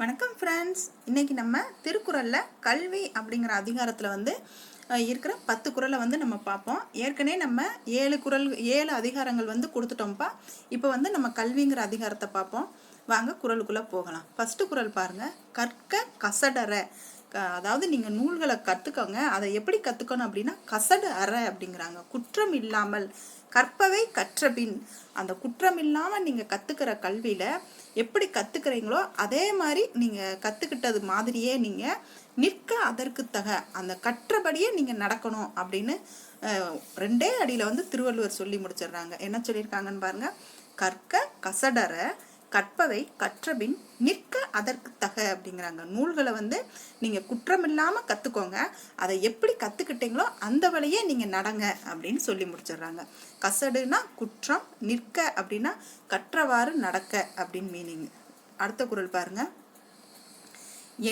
வணக்கம் ஃப்ரெண்ட்ஸ் இன்னைக்கு நம்ம திருக்குறளில் கல்வி அப்படிங்கிற அதிகாரத்தில் வந்து இருக்கிற பத்து குறளை வந்து நம்ம பார்ப்போம். ஏற்கனவே நம்ம ஏழு குறள் ஏழு அதிகாரங்கள் வந்து கொடுத்துட்டோம்ப்பா. இப்போ வந்து நம்ம கல்விங்கிற அதிகாரத்தை பார்ப்போம். வாங்க குரலுக்குள்ளே போகலாம். ஃபஸ்ட்டு குறள் பாருங்கள் கற்க கசடற. அதாவது நீங்கள் நூல்களை கற்றுக்கோங்க அதை எப்படி கற்றுக்கணும் அப்படின்னா கசடு அற அப்படிங்கிறாங்க. குற்றம் இல்லாமல் கற்பவை கற்றபின் அந்த குற்றம் இல்லாமல் நீங்கள் கற்றுக்கிற கல்வியில் எப்படி கற்றுக்கிறீங்களோ அதே மாதிரி நீங்கள் கற்றுக்கிட்டது மாதிரியே நீங்கள் நிற்க அதற்கு தக. அந்த கற்றபடியே நீங்கள் நடக்கணும் அப்படின்னு ரெண்டே அடியில் வந்து திருவள்ளுவர் சொல்லி முடிச்சிடுறாங்க. என்ன சொல்லியிருக்காங்கன்னு பாருங்கள் கற்க கசடற கற்பவை கற்றபின் நிற்க அதற்கு தக அப்படிங்கிறாங்க. நூல்களை வந்து நீங்கள் குற்றமில்லாமல் கற்றுக்கோங்க அதை எப்படி கற்றுக்கிட்டீங்களோ அந்த வழியே நீங்கள் நடங்க அப்படின்னு சொல்லி முடிச்சிடுறாங்க. கசடுனா குற்றம் நிற்க அப்படின்னா கற்றவாறு நடக்க அப்படின்னு மீனிங் அடுத்த குரல் பாருங்க.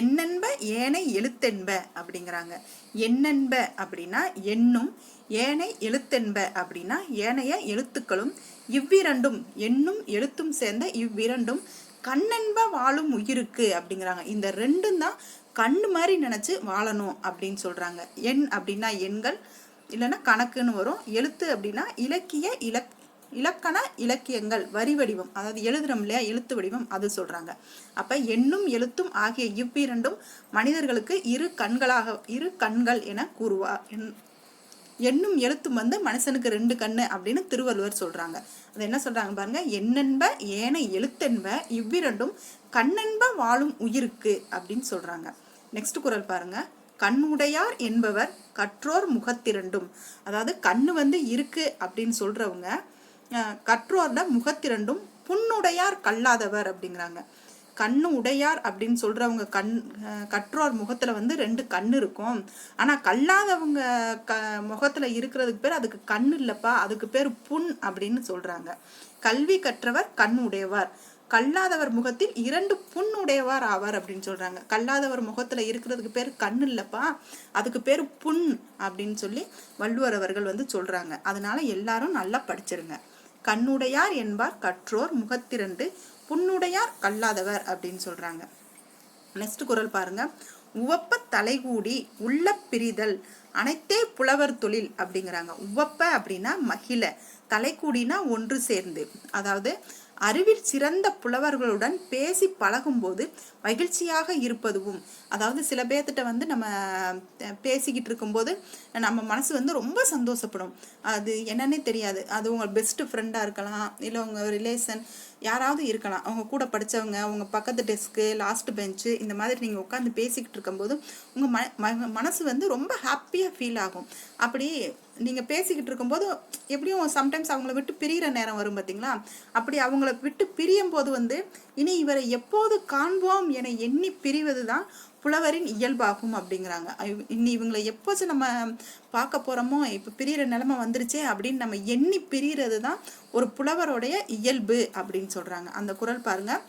எண்ணென்ப ஏனை எழுத்தென்ப அப்படிங்கிறாங்க. எண்ணென்ப அப்படின்னா எண்ணும் ஏனை எழுத்தென்ப அப்படின்னா ஏனைய எழுத்துக்களும் இவ்விரண்டும் எண்ணும் எழுத்தும் சேர்ந்த இவ்விரண்டும் கண்ணென்ப வாழும் உயிருக்கு அப்படிங்கிறாங்க. இந்த ரெண்டும் தான் கண்ணு மாதிரி நினச்சி வாழணும் அப்படின்னு சொல்கிறாங்க எண் அப்படின்னா எண்கள் இல்லைன்னா கணக்குன்னு வரும். எழுத்து அப்படின்னா இலக்கிய இலக் இலக்கண இலக்கியங்கள் வரி வடிவம். அதாவது எழுதுறோம் இல்லையா? எழுத்து வடிவம் அது சொல்றாங்க. அப்ப எண்ணும் எழுத்தும் ஆகிய இவ்விரண்டும் மனிதர்களுக்கு இரு கண்களாக இரு கண்கள் என கூறுவா என்- எண்ணும் எழுத்தும் வந்து மனுஷனுக்கு ரெண்டு கண்ணு அப்படின்னு திருவள்ளுவர் சொல்றாங்க. அது என்ன சொல்றாங்க பாருங்க? எண்ணென்ப ஏன எழுத்தென்ப இவ்விரண்டும் கண்ணென்ப வாழும் உயிருக்கு அப்படின்னு சொல்றாங்க. நெக்ஸ்ட் குரல் பாருங்க. கண்ணுடையார் என்பவர் கற்றோர் முகத்திரண்டும் அதாவது கண்ணு வந்து இருக்கு அப்படின்னு சொல்றவங்க கற்றோர்ல முகத்திரண்டும் புண்ணுடையார் கல்லாதவர் அப்படிங்கிறாங்க. கண்ணு உடையார் அப்படின்னு சொல்றவங்க கண் கற்றோர் முகத்துல வந்து ரெண்டு கண்ணு இருக்கும். ஆனா கல்லாதவங்க க முகத்துல இருக்கிறதுக்கு பேர் அதுக்கு கண்ணு இல்லப்பா அதுக்கு பேர் புண் அப்படின்னு சொல்றாங்க. கல்வி கற்றவர் கண் உடையவர். கல்லாதவர் முகத்தில் இரண்டு புண் உடையவர் ஆவார் அப்படின்னு சொல்றாங்க. கல்லாதவர் முகத்துல இருக்கிறதுக்கு பேர் கண் இல்லப்பா அதுக்கு பேர் புண் அப்படின்னு சொல்லி வள்ளுவர் அவர்கள் வந்து சொல்றாங்க. அதனால எல்லாரும் நல்லா படிச்சிருங்க. கண்ணுடையார் என்பார் கற்றோர் முகத்திரண்டு புண்ணுடையார் கல்லாதவர் அப்படின்னு சொல்றாங்க. நெக்ஸ்ட் குரல் பாருங்க. உவப்ப தலைகூடி உள்ள பிரிதல் அனைத்தே புலவர் தொழில் அப்படிங்கிறாங்க. உவப்ப அப்படின்னா மகிழ தலைக்கூடினா ஒன்று சேர்ந்து. அதாவது அறிவில் சிறந்த புலவர்களுடன் பேசி பழகும்போது மகிழ்ச்சியாக இருப்பதுவும் அதாவது சில பேர்த்திட்ட வந்து நம்ம பேசிக்கிட்டு இருக்கும்போது நம்ம மனசு வந்து ரொம்ப சந்தோஷப்படும். அது என்னன்னே தெரியாது. அது உங்கள் பெஸ்ட் ஃப்ரெண்டாக இருக்கலாம் இல்லை உங்கள் ரிலேஷன் யாராவது இருக்கலாம். அவங்க கூட படிச்சவங்க அவங்க பக்கத்து டெஸ்க்கு லாஸ்ட் பெஞ்சு இந்த மாதிரி நீங்கள் உட்காந்து பேசிக்கிட்டு இருக்கும்போது உங்கள் ம ம- மனசு வந்து ரொம்ப ஹாப்பியாக ஃபீல் ஆகும். அப்படி நீங்கள் பேசிக்கிட்டு இருக்கும்போது எப்படியும் சம்டைம்ஸ் அவங்கள விட்டு பிரிகிற நேரம் வரும் பார்த்தீங்களா அப்படி அவங்கள விட்டு பிரியும் போது வந்து இனி இவரை எப்போது காண்போம் என எண்ணி பிரிவது தான் புலவரின் இயல்பாகும் அப்படிங்கிறாங்க. இனி இவங்களை எப்போச்சும் நம்ம பார்க்க போகிறோமோ இப்போ பிரியிற நிலமை வந்துருச்சே அப்படின்னு நம்ம எண்ணி பிரிகிறது தான் ஒரு புலவருடைய இயல்பு அப்படின்னு சொல்கிறாங்க அந்த குரல் பாருங்கள்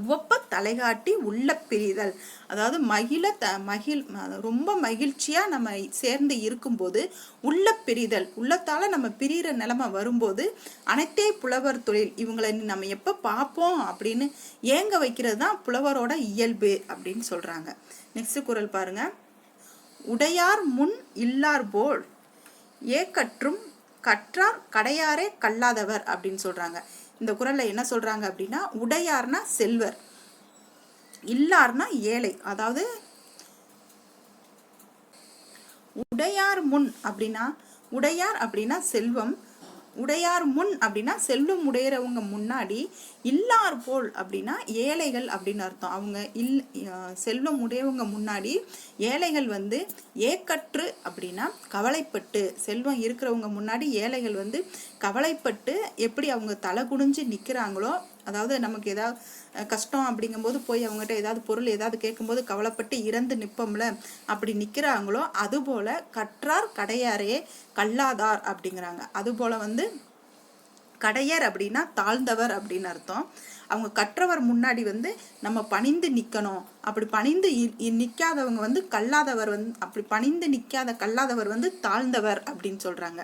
உவப்ப தலைகாட்டி உள்ள பிரிதல். அதாவது மகிழ த மகிழ் ரொம்ப மகிழ்ச்சியாக நம்ம சேர்ந்து இருக்கும்போது உள்ள பிரிதல். உள்ளத்தால் நம்ம பிரிகிற நிலமை வரும்போது அனைத்தே புலவர் தொழில். இவங்களை நம்ம எப்போ பார்ப்போம் அப்படின்னு ஏங்க வைக்கிறது தான் புலவரோட இயல்பு அப்படின்னு சொல்கிறாங்க நெக்ஸ்ட் குரல் பாருங்க. உடையார் முன் இல்லார் போல் ஏக்கற்றும் கற்றார் கடையாரே கல்லாதவர் அப்படின்னு சொல்கிறாங்க இந்த குரலில் என்ன சொல்றாங்க அப்படின்னா உடையார்னா செல்வர் இல்லார்னா ஏழை. அதாவது உடையார் முன் அப்படின்னா உடையார் அப்படின்னா செல்வம் உடையார் முன் அப்படின்னா செல்வம் உடையிறவங்க முன்னாடி இல்லார் போல் அப்படின்னா ஏழைகள் அப்படின்னு அர்த்தம். அவங்க இல் செல்வம் உடையவங்க முன்னாடி ஏழைகள் வந்து ஏக்கற்று அப்படின்னா கவலைப்பட்டு செல்வம் இருக்கிறவங்க முன்னாடி ஏழைகள் வந்து கவலைப்பட்டு எப்படி அவங்க தலை குனிஞ்சு நிற்கிறாங்களோ அதாவது நமக்கு ஏதாவது கஷ்டம் அப்படிங்கும்போது போய் அவங்ககிட்ட ஏதாவது பொருள் ஏதாவது கேட்கும்போது கவலைப்பட்டு இறந்து நிற்போம்ல அப்படி நிற்கிறாங்களோ அதுபோல கற்றார் கடையாரே கல்லாதார் அப்படிங்கிறாங்க. அதுபோல வந்து கடையர் அப்படின்னா தாழ்ந்தவர் அப்படின்னு அர்த்தம். அவங்க கற்றவர் முன்னாடி வந்து நம்ம பணிந்து நிற்கணும் அப்படி பணிந்து இ- இ- வந்து கல்லாதவர் வந்து அப்படி பணிந்து நிற்காத கல்லாதவர் வந்து தாழ்ந்தவர் அப்படின்னு சொல்கிறாங்க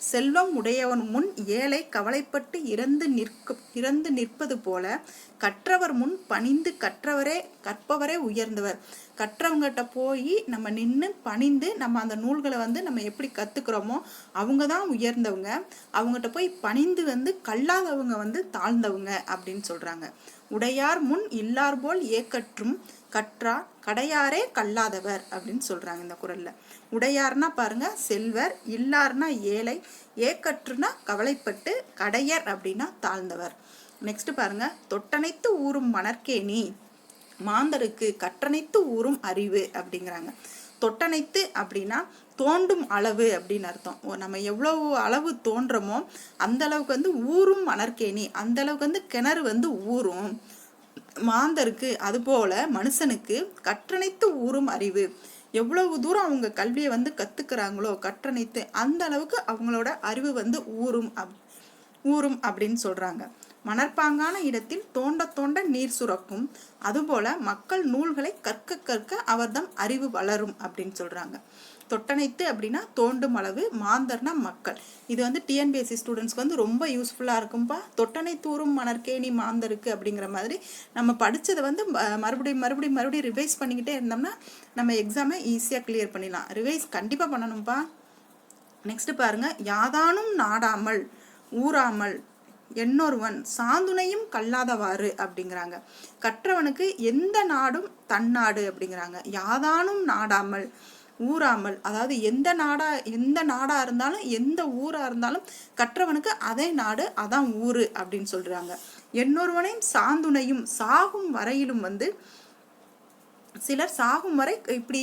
செல்வம் உடையவன் முன் ஏழை கவலைப்பட்டு இறந்து நிற்க இறந்து நிற்பது போல கற்றவர் முன் பணிந்து கற்றவரே கற்பவரே உயர்ந்தவர். கற்றவங்ககிட்ட போய் நம்ம நின்று பணிந்து நம்ம அந்த நூல்களை வந்து நம்ம எப்படி கற்றுக்கிறோமோ அவங்க தான் உயர்ந்தவங்க. அவங்ககிட்ட போய் பணிந்து வந்து கல்லாதவங்க வந்து தாழ்ந்தவங்க அப்படின்னு சொல்கிறாங்க உடையார் முன் இல்லார் போல் ஏக்கற்றும் கற்றா கடையாரே கல்லாதவர் அப்படின்னு சொல்றாங்க இந்த குரல்ல. உடையார்னா பாருங்க செல்வர் இல்லார்னா ஏழை ஏக்கற்றுனா கவலைப்பட்டு கடையர் அப்படின்னா தாழ்ந்தவர். நெக்ஸ்ட் பாருங்க தொட்டனைத்து ஊறும் மணற்கேணி மாந்தருக்கு கற்றனைத்து ஊறும் அறிவு அப்படிங்கிறாங்க. தொட்டனைத்து அப்படின்னா தோண்டும் அளவு அப்படின்னு அர்த்தம். ஓ, நம்ம எவ்வளவு அளவு தோன்றமோ அந்த அளவுக்கு வந்து ஊறும் மணற்கேணி. அந்த அளவுக்கு வந்து கிணறு வந்து ஊறும். மாந்தருக்கு அதுபோல மனுஷனுக்கு கற்றணைத்து ஊறும் அறிவு. எவ்வளவு தூரம் அவங்க கல்வியை வந்து கத்துக்கிறாங்களோ கற்றணைத்து அந்த அளவுக்கு அவங்களோட அறிவு வந்து ஊறும் அப் ஊறும் அப்படின்னு சொல்றாங்க. மணற்பாங்கான இடத்தில் தோண்ட தோண்ட நீர் சுரக்கும். அதுபோல மக்கள் நூல்களை கற்க கற்க அவர்தம் அறிவு வளரும் அப்படின்னு சொல்றாங்க. தொட்டனைத்து அப்படின்னா தோண்டும் அளவு மாந்தர்னா மக்கள். இது வந்து டிஎன்பிஎஸ்சி ஸ்டூடெண்ட்ஸ்க்கு வந்து ரொம்ப யூஸ்ஃபுல்லாக இருக்கும்பா. தொட்டனை தூரும் மணற்கேணி மாந்தருக்கு அப்படிங்கிற மாதிரி நம்ம படித்ததை வந்து ம- மறுபடியும் மறுபடியும் மறுபடியும் ரிவைஸ் பண்ணிக்கிட்டே இருந்தோம்னா நம்ம எக்ஸாமை ஈஸியாக கிளியர் பண்ணிடலாம். ரிவைஸ் கண்டிப்பாக பண்ணணும்ப்பா நெக்ஸ்ட் பாருங்க. யாதானும் நாடாமல் ஊறாமல் என்னொருவன் சாந்துணையும் கல்லாதவாறு அப்படிங்கிறாங்க. கற்றவனுக்கு எந்த நாடும் தன்னாடு அப்படிங்கிறாங்க. யாதானும் நாடாமல் ஊறாமல் அதாவது எந்த நாடா எந்த நாடா இருந்தாலும் எந்த ஊரா இருந்தாலும் கற்றவனுக்கு அதே நாடு அதான் ஊரு அப்படின்னு சொல்றாங்க. என்னொருவனையும் சாந்துணையும் சாகும் வரையிலும் வந்து சிலர் சாகும் வரை இப்படி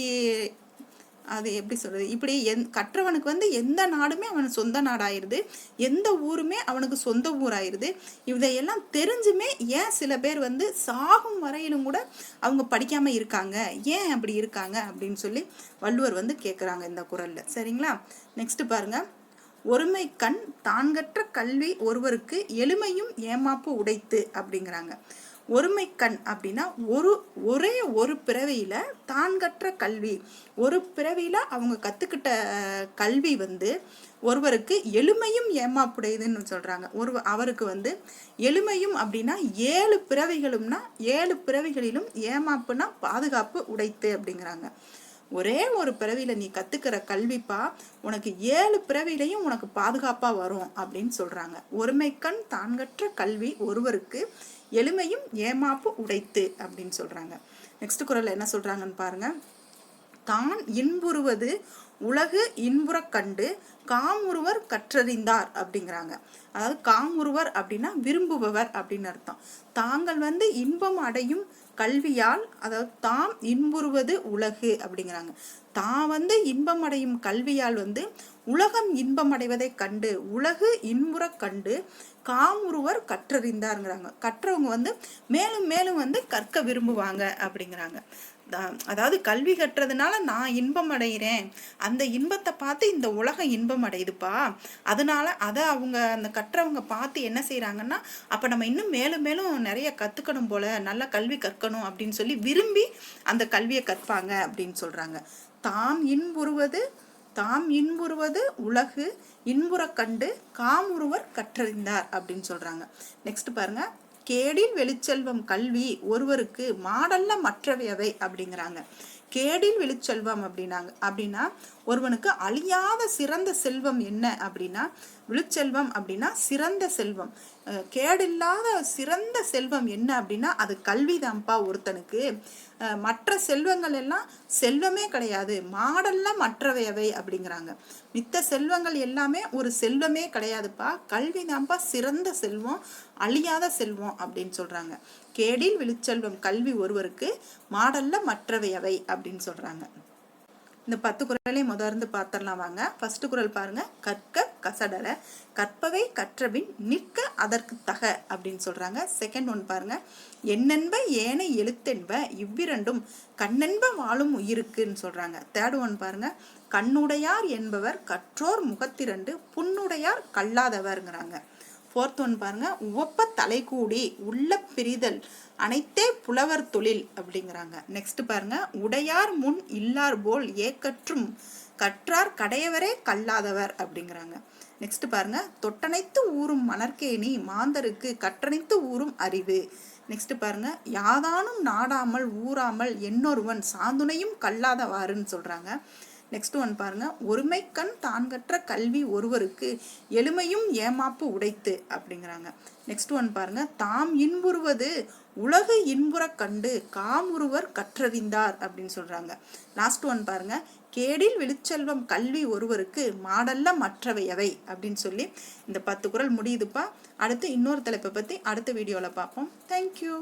அது எப்படி சொல்றது? இப்படி எந் கற்றவனுக்கு வந்து எந்த நாடுமே அவன் சொந்த நாடாயிருது. எந்த ஊருமே அவனுக்கு சொந்த ஊராயிருது. இதையெல்லாம் தெரிஞ்சுமே ஏன் சில பேர் வந்து சாகும் வரையிலும் கூட அவங்க படிக்காம இருக்காங்க? ஏன் அப்படி இருக்காங்க? அப்படின்னு சொல்லி வள்ளுவர் வந்து கேட்குறாங்க இந்த குரல்ல. சரிங்களா? நெக்ஸ்ட் பாருங்க. ஒருமை கண் தான்கற்ற கல்வி ஒருவருக்கு எளிமையும் ஏமாப்பு உடைத்து அப்படிங்கிறாங்க. ஒருமை கண் அப்படின்னா ஒரு ஒரே ஒரு பிறவியில தான் கற்ற கல்வி. ஒரு பிறவியில அவங்க கத்துக்கிட்ட கல்வி வந்து ஒருவருக்கு எளிமையும் ஏமாப்புடையதுன்னு சொல்றாங்க. ஒரு அவருக்கு வந்து எளிமையும் அப்படின்னா ஏழு பிறவிகளும்னா ஏழு பிறவிகளிலும் ஏமாப்புனா பாதுகாப்பு உடைத்து அப்படிங்கிறாங்க. ஒரே ஒரு பிறவியில நீ கத்துக்கிற கல்விப்பா உனக்கு ஏழு பிறவிலையும் உனக்கு பாதுகாப்பா வரும் அப்படின்னு சொல்றாங்க. ஒருமைக்கண் தான்கற்ற கல்வி ஒருவருக்கு எளிமையும் ஏமாப்பு உடைத்து அப்படின்னு சொல்றாங்க. நெக்ஸ்ட் குரல் என்ன சொல்றாங்கன்னு பாருங்க. தான் இன்புறுவது உலகு இன்புறக் கண்டு காமுருவர் கற்றறிந்தார் அப்படிங்கிறாங்க. அதாவது காமுருவர் அப்படின்னா விரும்புபவர் அப்படின்னு அர்த்தம். தாங்கள் வந்து இன்பம் அடையும் கல்வியால் அதாவது தாம் இன்புறுவது உலகு அப்படிங்கிறாங்க. தான் வந்து இன்பம் அடையும் கல்வியால் வந்து உலகம் இன்பம் அடைவதை கண்டு உலகு இன்புறக் கண்டு காமுருவர் கற்றறிந்தாருங்கிறாங்க. கற்றவங்க வந்து மேலும் மேலும் வந்து கற்க விரும்புவாங்க அப்படிங்கிறாங்க. தா- அதாவது கல்வி கற்றதுனால நான் இன்பம் அடைகிறேன் அந்த இன்பத்தை பார்த்து இந்த உலகம் இன்பம் அடையுதுப்பா அதனால அதை அவங்க அந்த கற்றவங்க பார்த்து என்ன செய்கிறாங்கன்னா அப்போ நம்ம இன்னும் மேலும் மேலும் நிறைய கற்றுக்கணும் போல நல்லா கல்வி கற்கணும் அப்படின்னு சொல்லி விரும்பி அந்த கல்வியை கற்பாங்க அப்படின்னு சொல்கிறாங்க தாம் இன்புறுவது தாம் இன்புறுவது உலகு இன்புறக் கண்டு காமுறுவர் கற்றறிந்தார் அப்படின்னு சொல்றாங்க. நெக்ஸ்ட் பாருங்க. கேடில் வெளிச்செல்வம் கல்வி ஒருவருக்கு மாடல்ல மற்றவையவை அப்படிங்கிறாங்க. கேடில் விழுச்செல்வம் அப்படின்னாங்க. அப்படின்னா ஒருவனுக்கு அழியாத சிறந்த செல்வம் என்ன அப்படின்னா விழுச்செல்வம் அப்படின்னா சிறந்த செல்வம். கேடில்லாத சிறந்த செல்வம் என்ன அப்படின்னா அது கல்விதான்ப்பா ஒருத்தனுக்கு. மற்ற செல்வங்கள் எல்லாம் செல்வமே கிடையாது. மாடல்ல மற்றவையவை அப்படிங்கிறாங்க. மித்த செல்வங்கள் எல்லாமே ஒரு செல்வமே கிடையாதுப்பா. கல்விதான்ப்பா சிறந்த செல்வம். அழியாத செல்வம் அப்படின்னு சொல்றாங்க. கேடில் விழுச்செல்வம் கல்வி ஒருவருக்கு மாடல்ல மற்றவையவை அப்படின்னு சொல்றாங்க. இந்த பத்து குரலையும் முதர்ந்து பார்த்துடலாம் வாங்க. ஃபர்ஸ்ட் குரல் பாருங்க. கற்க கசடர கற்பவை கற்றபின் நிற்க அதற்கு தக அப்படின்னு சொல்றாங்க. செகண்ட் ஒன் பாருங்க. என்னென்ப ஏனை எழுத்தென்ப இவ்விரண்டும் கண்ணென்ப வாழும் உயிருக்குன்னு சொல்றாங்க. தேர்ட் ஒன் பாருங்க. கண்ணுடையார் என்பவர் கற்றோர் முகத்திரண்டு புண்ணுடையார் கல்லாதவர்ங்கிறாங்க. ஃபோர்த் ஒன் பாருங்க. உவப்ப தலை கூடி உள்ள பிரிதல் அனைத்தே புலவர் தொழில் அப்படிங்கிறாங்க. நெக்ஸ்ட் பாருங்க. உடையார் முன் இல்லார் போல் ஏக்கற்றும் கற்றார் கடையவரே கல்லாதவர் அப்படிங்கிறாங்க. நெக்ஸ்ட் பாருங்க. தொட்டனைத்து ஊறும் மணற்கேணி மாந்தருக்கு கற்றனைத்து ஊறும் அறிவு. நெக்ஸ்ட் பாருங்க. யாதானும் நாடாமல் ஊறாமல் என்னொருவன் சாந்துணையும் கல்லாதவாறுன்னு சொல்றாங்க. நெக்ஸ்ட் ஒன் பாருங்க. ஒருமைக்கண் தான் கற்ற கல்வி ஒருவருக்கு எளிமையும் ஏமாப்பு உடைத்து அப்படிங்கிறாங்க. நெக்ஸ்ட் ஒன் பாருங்க. தாம் இன்புறுவது உலகு இன்புறக் கண்டு காமுருவர் கற்றறிந்தார் அப்படின்னு சொல்றாங்க. லாஸ்ட் ஒன் பாருங்க. கேடில் வெளிச்செல்வம் கல்வி ஒருவருக்கு மாடல்ல மற்றவை எவை அப்படின்னு சொல்லி இந்த பத்து குறள் முடியுதுப்பா. அடுத்து இன்னொரு தலைப்பை பற்றி அடுத்த வீடியோவில் பார்ப்போம். தேங்க்யூ